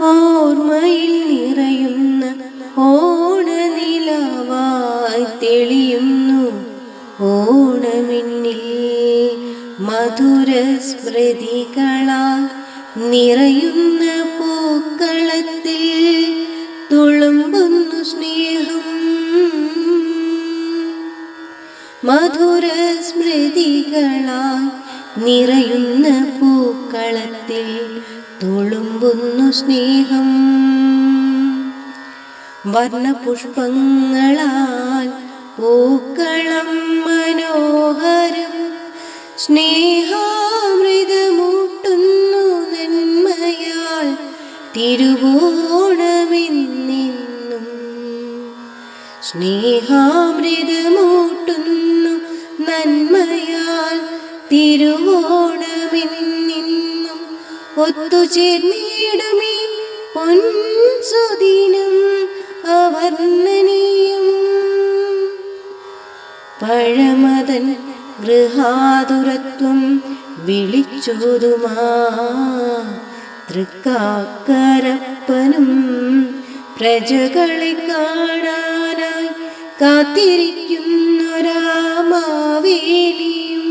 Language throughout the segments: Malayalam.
ഓർമ്മയിൽ നിറയുന്ന ഓണനിലാവായി തെളിയുന്നു. ഓണമെന്നിൽ മധുര സ്മൃതികളാൽ നിറയുന്ന പൂക്കളത്തിൽ തുളുമ്പുന്നു സ്നേഹം. മധുര സ്മൃതികളാൽ നിറയുന്ന പൂക്കളത്തിൽ തുളുമ്പുന്നു സ്നേഹം. വർണപുഷ്പങ്ങളാൽ പൂക്കളം മനോഹരം. സ്നേഹാമൃതമൂട്ടുന്നു നന്മയാൽ തിരുവോണമെന്നിന്നും. സ്നേഹാമൃതമൂട്ടുന്നു നന്മയാൽ തിരുവോണമെന്നെന്നും ഒത്തുചേർന്നിടുമേ പൊൻസുദിനം അവർണനീയം പഴമതൻ ഗൃഹാതുരത്വം വിളിച്ചോതുമാ. തൃക്കാക്കരപ്പനും പ്രജകളെ കാണാനായി കാത്തിരിക്കുന്നൊരാമാവേലിയും.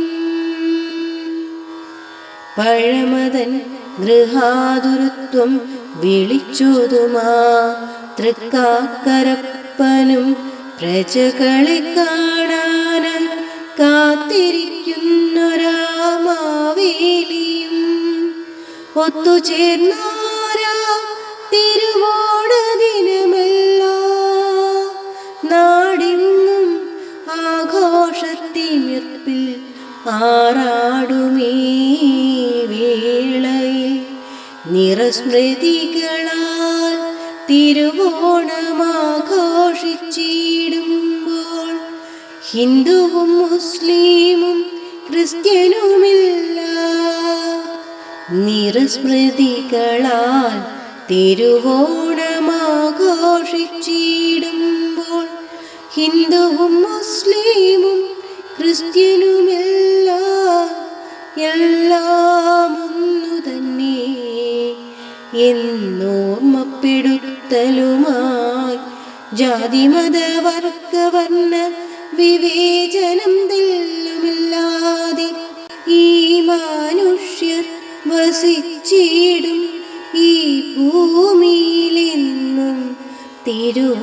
പഴമതൻ ഗൃഹാതുരത്വം വിളിച്ചോതുമാ. തൃക്കാക്കരപ്പനും പ്രജകളെ കാണാനായി കാത്തിരിക്കുന്നൊരാമാവേലിയും. ഒത്തുചേർന്നാരാ തിരുവോണ ദിനമല്ല നാടിന്നും ആഘോഷത്തിമിർപ്പിൽ ആറാടുമീ. നിറസ്മൃതികളാൽ തിരുവോണമാഘോഷിച്ചിടുമ്പോൾ ഹിന്ദുവും മുസ്ലിമും ക്രിസ്ത്യനുമില്ല. നിറസ്മൃതികളാൽ തിരുവോണമാഘോഷിച്ചിടുമ്പോൾ ഹിന്ദുവും മുസ്ലിമും ക്രിസ്ത്യനുമില്ല. എല്ലാം എന്നോർമ്മപ്പെടുത്തലുമായി ജാതിമത വർണ വിവേചനം തെല്ലുമില്ലാതെ ഈ മനുഷ്യർ വസിച്ചിടും ഈ ഭൂമിയിലെന്നും തിരുവോണദിനമല്ലോ.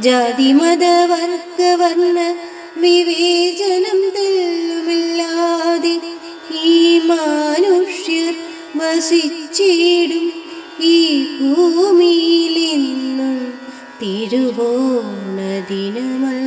ജാതിമത വർഗവർണ വിവേചനം തെല്ലുമില്ലാതെ വസിച്ചിടും ഈ ഭൂമിയിലെന്നും തിരുവോണ ദിനമല്ലോ.